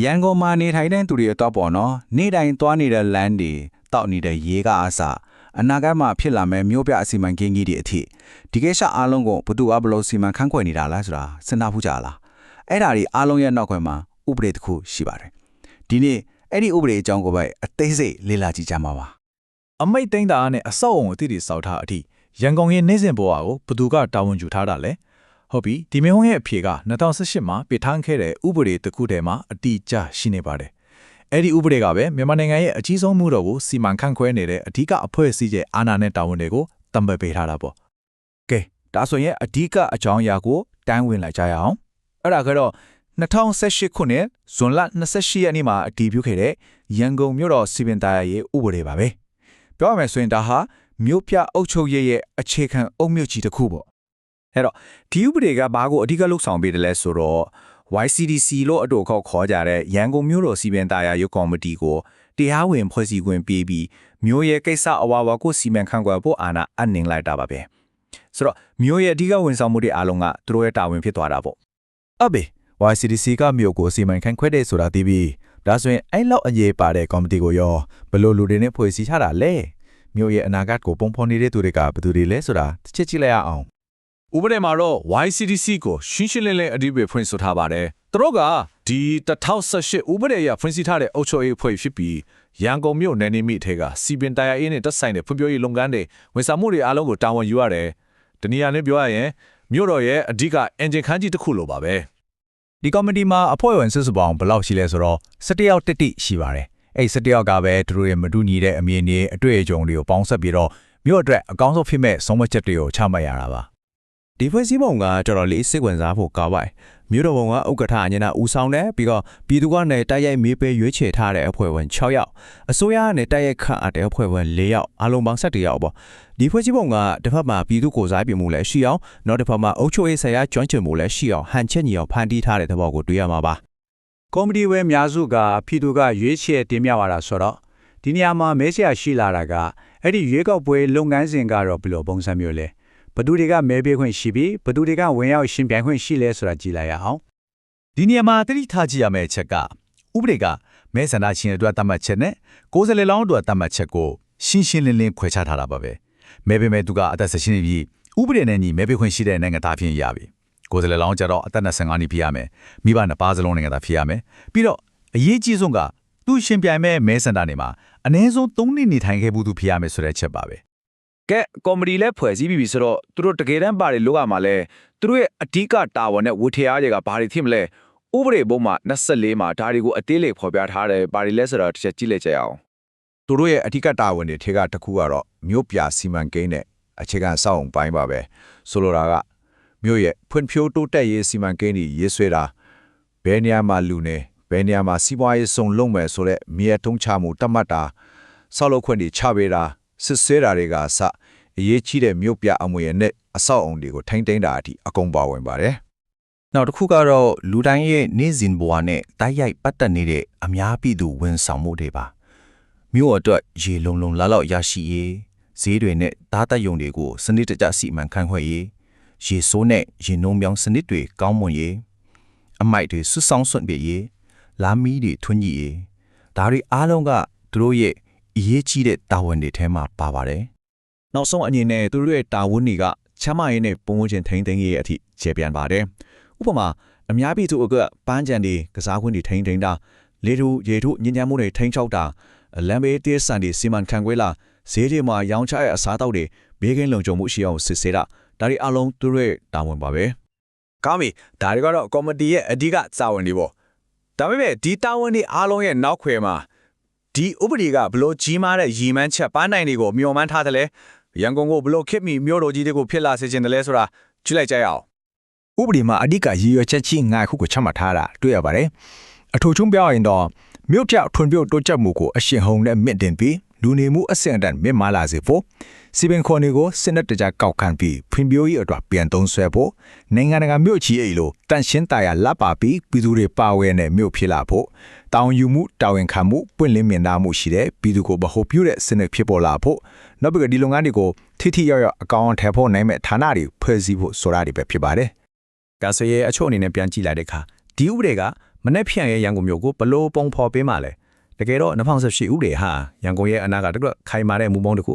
ရန်ကုန်မှာနေထိုင်တဲ့သူတွေတော့ပေါ့နော်နေ့တိုင်းသွားနေတဲ့လမ်းတွေတောက်နေတဲ့ရေကအစအနာဂတ်မှာဖြစ်လာမဲ့မြို့ပြအစီမံကိန်းကြီးတွေအထိဒီကိစ္စအားလုံးကိုဘသူအဘလို့စီမံခန့်ခွဲနေတာလားဆိုတာစဉ်းစားဖို့ကြလားအဲ့ဒါဒီအားလုံးရဲ့နောက်ခွဲမှာဥပဒေတစ်ခုရှိပါတယ်ဒီနေ့အဲ့ဒီဥပဒေအကြောင်းကိုပဲအသေးစိတ်လေ့လာကြည့်ကြမှာပါအမိတ်သိမ်းတာနဲ့အဆောက်အုံအသစ်တွေစောက်ထားအထိရန်ကုန်ရဲ့နေစဉ်ဘဝကိုဘသူကတာဝန်ယူထားတာလဲ ဟုတ်ပြီဒီမင်းဝန်းရဲ့အဖြေက2018မှာပြဋ္ဌာန်းခဲ့တဲ့ဥပဒေတစ်ခုတည်းမှာအတိအကျရှိနေပါတယ်အဲ့ဒီဥပဒေကပဲမြန်မာနိုင်ငံရဲ့အကြီးဆုံးမှုတော်ကိုစီမံခန့်ခွဲနေတဲ့အဓိကအဖွဲ့အစည်းရဲ့အာဏာနဲ့တာဝန်တွေကိုတံပတ်ပေးထားတာပေါ့ကဲဒါဆိုရင်အဓိကအကြောင်းအရာကိုတန်းဝင်လိုက်ကြရအောင်အဲ့ဒါကတော့2018ခုနှစ်ဇွန်လ28ရက်နေ့မှာအတည်ပြုခဲ့တဲ့ရန်ကုန်မြို့တော်စီပင်သားရဲ့ဥပဒေပါပဲပြောရမယ်ဆိုရင်ဒါဟာမြို့ပြအုပ်ချုပ်ရေးရဲ့အခြေခံအုပ်မြစ်ကြီးတစ်ခုပေါ့ အဲ့တော့ဒီဥပဒေကဘာကိုအဓိကလှုပ်ဆောင်ပေးတယ်လဲဆိုတော့ YCDC လို့အတူခေါ်ခေါ်ကြတဲ့ရန်ကုန်မြို့တော်စီပင်သားရဲ့ရုပ်ကော်မတီကိုတရားဝင်ဖွဲ့စည်းခွင့်ပေးပြီးမြို့ရဲ့ကိစ္စအဝါဝါကိုစီမံခန့်ခွဲဖို့အာဏာအပ်နှင်းလိုက်တာပါပဲဆိုတော့မြို့ရဲ့အဓိကဝန်ဆောင်မှုတွေအားလုံးကသူတို့ရဲ့တာဝန်ဖြစ်သွားတာပေါ့အဘေ YCDC ကမြို့ကိုစီမံခန့်ခွဲတဲ့ဆိုတာသိပြီးဒါဆိုရင်အဲ့လောက်အရေးပါတဲ့ကော်မတီကိုရောဘယ်လို့လူတွေနဲ့ဖွဲ့စည်းထားတာလဲမြို့ရဲ့အနာဂတ်ကိုပုံဖော်နေတဲ့သူတွေကဘယ်သူတွေလဲဆိုတာတစ်ချက်ကြည့်လိုက်ရအောင် ဥပဒေမှာတော့ YCDC ကိုရှင်းရှင်းလင်းလင်းအဓိပ္ပာယ်ဖွင့်ဆိုထားပါတယ်။သူတို့ကဒီ2018ဥပဒေအရဖွင့်စည်းထားတဲ့အုပ်ချုပ်ရေးအဖွဲ့ဖြစ်ပြီးရန်ကုန်မြို့နယ်နိမိတ်ထဲကစီပင်တရားရေးနဲ့တက်ဆိုင်တဲ့ဖွံ့ဖြိုးရေးလုပ်ငန်းတွေဝန်ဆောင်မှုတွေအားလုံးကိုတာဝန်ယူရတယ်။တနည်းအားဖြင့်ပြောရရင်မြို့တော်ရဲ့အဓိက engine ခန်းကြီးတစ်ခုလိုပါပဲဒီကော်မတီမှာအဖွဲ့ဝင်စုစုပေါင်းဘယ်လောက်ရှိလဲဆိုတော့17ယောက်တိတိရှိပါတယ်အဲ့17ယောက်ကပဲသူတို့ရဲ့မတူညီတဲ့အမြင်တွေအတွေ့အကြုံတွေကိုပေါင်းစပ်ပြီးတော့မြို့အတွက်အကောင်းဆုံးဖြစ်မဲ့ဆုံးမချက်တွေကိုချမှတ်ရတာပါ ဒီဖွဲ့စည်းပုံကတော်တော်လေးစိတ်ဝင်စားဖို့ကောင်းပါတယ်မြို့တော်ဘုံကဥက္ကဋ္ဌအညနာဦးဆောင်တယ်ပြီးတော့ပြည်သူကနေတိုက်ရိုက်မေးပေးရွေးချယ်ထားတဲ့အဖွဲ့ဝင်6ယောက်အစိုးရကနေတိုက်ရိုက်ခန့်အပ်တဲ့အဖွဲ့ဝင်4ယောက်အလုံးပေါင်း17ယောက်ပေါ့ဒီဖွဲ့စည်းပုံကတစ်ဖက်မှာပြည်သူကိုယ်စားပြုမှုလည်းရှိအောင်နောက်တစ်ဖက်မှာအုပ်ချုပ်ရေးဆိုင်ရာကျွမ်းကျင်မှုလည်းရှိအောင်ဟန်ချက်ညီအောင်ဖန်တီးထားတဲ့သဘောကိုတွေ့ရမှာပါကော်မတီဝဲအများစုကပြည်သူကရွေးချယ်တင်မြှောက်ရတာဆိုတော့ဒီနေရာမှာမဲဆရာရှိလာတာကအဲ့ဒီရွေးကောက်ပွဲလုပ်ငန်းစဉ်ကတော့ဘယ်လိုပုံစံမျိုးလဲ ဘသူတွေကမဲပေးခွင့်ရှိပြီးဘသူတွေကဝင်ရောက်ရှင်ပြိုင်ခွင့်ရှိလဲဆိုတာကြည့်လိုက်ရအောင်ဒီနေရာမှာတတိထားကြည့်ရမယ့်အချက်ကဥပဒေကမဲဆန္ဒရှင်အတွက်တတ်မှတ်ချက်နဲ့ကိုယ်စားလှယ်လောင်းအတွက်တတ်မှတ်ချက်ကိုရှင်းရှင်းလင်းလင်းခွဲခြားထားတာပါပဲမဲပေးမဲ့သူကအသက်16နှစ်ပြည့်ဥပဒေနဲ့ညီမဲပေးခွင့်ရှိတဲ့နိုင်ငံသားဖြစ်ရပြီကိုယ်စားလှယ်လောင်းကျတော့အသက်25နှစ်ဖြစ်ရမယ်မိဘနှစ်ပါးစလုံးနိုင်ငံသားဖြစ်ရမယ်ပြီးတော့အရေးကြီးဆုံးကသူရှင်ပြိုင်မဲ့မဲဆန္ဒနေမှာအနည်းဆုံး3နှစ်နေထိုင်ခဲ့မှုသူဖြစ်ရမယ်ဆိုတဲ့ချက်ပါပဲ ကဲကော်မတီလည်းဖွဲ့စည်းပြီးပြီဆိုတော့သူတို့တကယ်တမ်းပါတယ်လို့ကမှလဲသူတို့ရဲ့အဓိကတာဝန်နဲ့ဝထရားတွေကဘာတွေဖြစ်မလဲဥပဒေဘုံမှာ24မှာဒါတွေကိုအသေးလေးဖော်ပြထားတယ်ဘာတွေလဲဆိုတော့တစ်ချက်ကြည့်လိုက်ကြရအောင်သူတို့ရဲ့အထက်ကတာဝန်တွေထဲကတစ်ခုကတော့မြို့ပြစီမံကိန်းနဲ့အခြေခံစောင့်အောင်ပိုင်းပါပဲဆိုလိုတာကမြို့ရဲ့ဖွံ့ဖြိုးတိုးတက်ရေးစီမံကိန်းတွေရေးဆွဲတာဘယ်နေရာမှာလူနေဘယ်နေရာမှာစီးပွားရေးစုံလုံးမယ်ဆိုတဲ့မြေထုံးချမှုတတ်မှတ်တာဆောက်လုပ်ခွင့်တွေချပေးတာစစ်ဆေးတာတွေကအစ အရေးကြီးတဲ့မြို့ပြအမွေအနှစ်အဆောက်အုံတွေကိုထိမ့်သိမ်းတာအထိအကုန်ပါဝင်ပါတယ်နောက်တစ်ခုကတော့လူတိုင်းရဲ့နေ့စဉ်ဘဝနဲ့တိုက်ရိုက်ပတ်သက်နေတဲ့အများပြည်သူဝန်ဆောင်မှုတွေပါမြို့အတွက်ရေလုံလုံလောက်လောက်ရရှိရေးဈေးတွေနဲ့ဓာတ်တက်ယုံတွေကိုစနစ်တကျစီမံခန့်ခွဲရေးရေဆိုးနဲ့ရေနှုံမြောင်းစနစ်တွေကောင်းမွန်ရေးအမိုက်တွေဆွဆောင်ဆွန့်ပြရေးလာမီးတွေထွန်းညည်ရေးဒါတွေအားလုံးကသူတို့ရဲ့အရေးကြီးတဲ့တာဝန်တွေထဲမှာပါပါတယ် နောက်ဆုံးအနေနဲ့သူတို့ရဲ့တာဝန်တွေကချမ်းမရေးနဲ့ပုံမှန်ချင်းထိန်းသိမ်းရေးအထိခြေပြန်ပါတယ်။ဥပမာအများပြည်သူအကပန်းကြံတွေကစားခွင့်တွေထိန်းသိမ်းတာလေထုရေထုညဉ့်ညမ်းမှုတွေထိန်းချောက်တာလမ်းဘေးတေးဆန်တွေစီမံခန့်ခွဲလာဈေးတွေမှာရောင်းချရဲ့အစားအသောက်တွေဘေးကင်းလုံခြုံမှုရှိအောင်စစ်ဆေးတာဒါတွေအလုံးသူတို့ရဲ့တာဝန်ပါပဲကောင်းပြီဒါတွေကတော့ကော်မတီရဲ့အဓိကစာဝန်တွေပေါ့ဒါပေမဲ့ဒီတာဝန်တွေအားလုံးရဲ့နောက်ခွဲမှာဒီဥပဒေကဘလို့ကြီးမားတဲ့ရည်မှန်းချက်ပန်းနိုင်တွေကိုမျှော်မှန်းထားတယ်လဲ ရန်ကုန်ကိုဘလို့ခစ်မီမြို့တော်ကြီးတွေကိုဖြစ်လာစေချင်တယ်လဲဆိုတာကြည့်လိုက်ကြရအောင်ဥပဒေမှာအဓိကရည်ရွယ်ချက်ချင်းငါခုကိုချမှတ်ထားတာတွေ့ရပါတယ်။အထူးချုံပြောရရင်တော့မြို့ပြထွန်ပြုတ်တိုးချက်မှုကိုအရှင်ဟုန်နဲ့မြင့်တင်ပြီး လူနေမှုအဆင့်အတန်းမြင့်မားလာစေဖို့စီပင်ခွန်တွေကိုစနစ်တကျကောက်ခံပြီးဖွံ့ဖြိုးရေးအတွက်ပြန်သုံးဆွဲဖို့နိုင်ငံတကာမြို့ချီအိလိုတန်ရှင်းတာယာလက်ပါပြီးပြည်သူတွေပါဝဲတဲ့မြို့ဖြစ်လာဖို့တောင်ယူမှုတာဝန်ခံမှုပွင့်လင်းမြင်သာမှုရှိတဲ့ပြည်သူကိုဗဟုပြုတဲ့စနစ်ဖြစ်ပေါ်လာဖို့နောက်ပြီးတော့ဒီလုပ်ငန်းတွေကိုထိထိရောက်ရောက်အကောင့်ထဲဖို့နိုင်မဲ့ဌာနတွေဖွဲ့စည်းဖို့ဆိုတာတွေပဲဖြစ်ပါတယ်ဒါဆိုရင်အချို့အနေနဲ့ပြန်ကြည့်လိုက်တဲ့အခါဒီဥပဒေကမနေ့ဖြန်ရဲ့ရန်ကုန်မြို့ကိုဘလို့ပုံဖော်ပေးမှလဲ တကယ်တော့2018ဥပဒေဟာရန်ကုန်ရဲ့အနာကတကယ်ခိုင်မာတဲ့မူပေါင်းတစ်ခု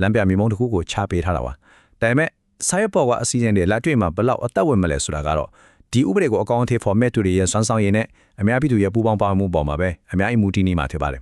လမ်းပြမြေပေါင်းတစ်ခုကိုချပေးထားတာပါဒါပေမဲ့ဆိုရပေါ်ကအစီအစဉ်တွေလက်တွေ့မှာဘလောက်အသက်ဝင်မလဲဆိုတာကတော့ဒီဥပဒေကိုအကောင့်အထည် format တွေရဲ့စွမ်းဆောင်ရည်နဲ့အများပြည်သူရဲ့ပူးပေါင်းပါဝင်မှုပေါ်မှာပဲအများအမှုတည်နေမှာဖြစ်ပါတယ်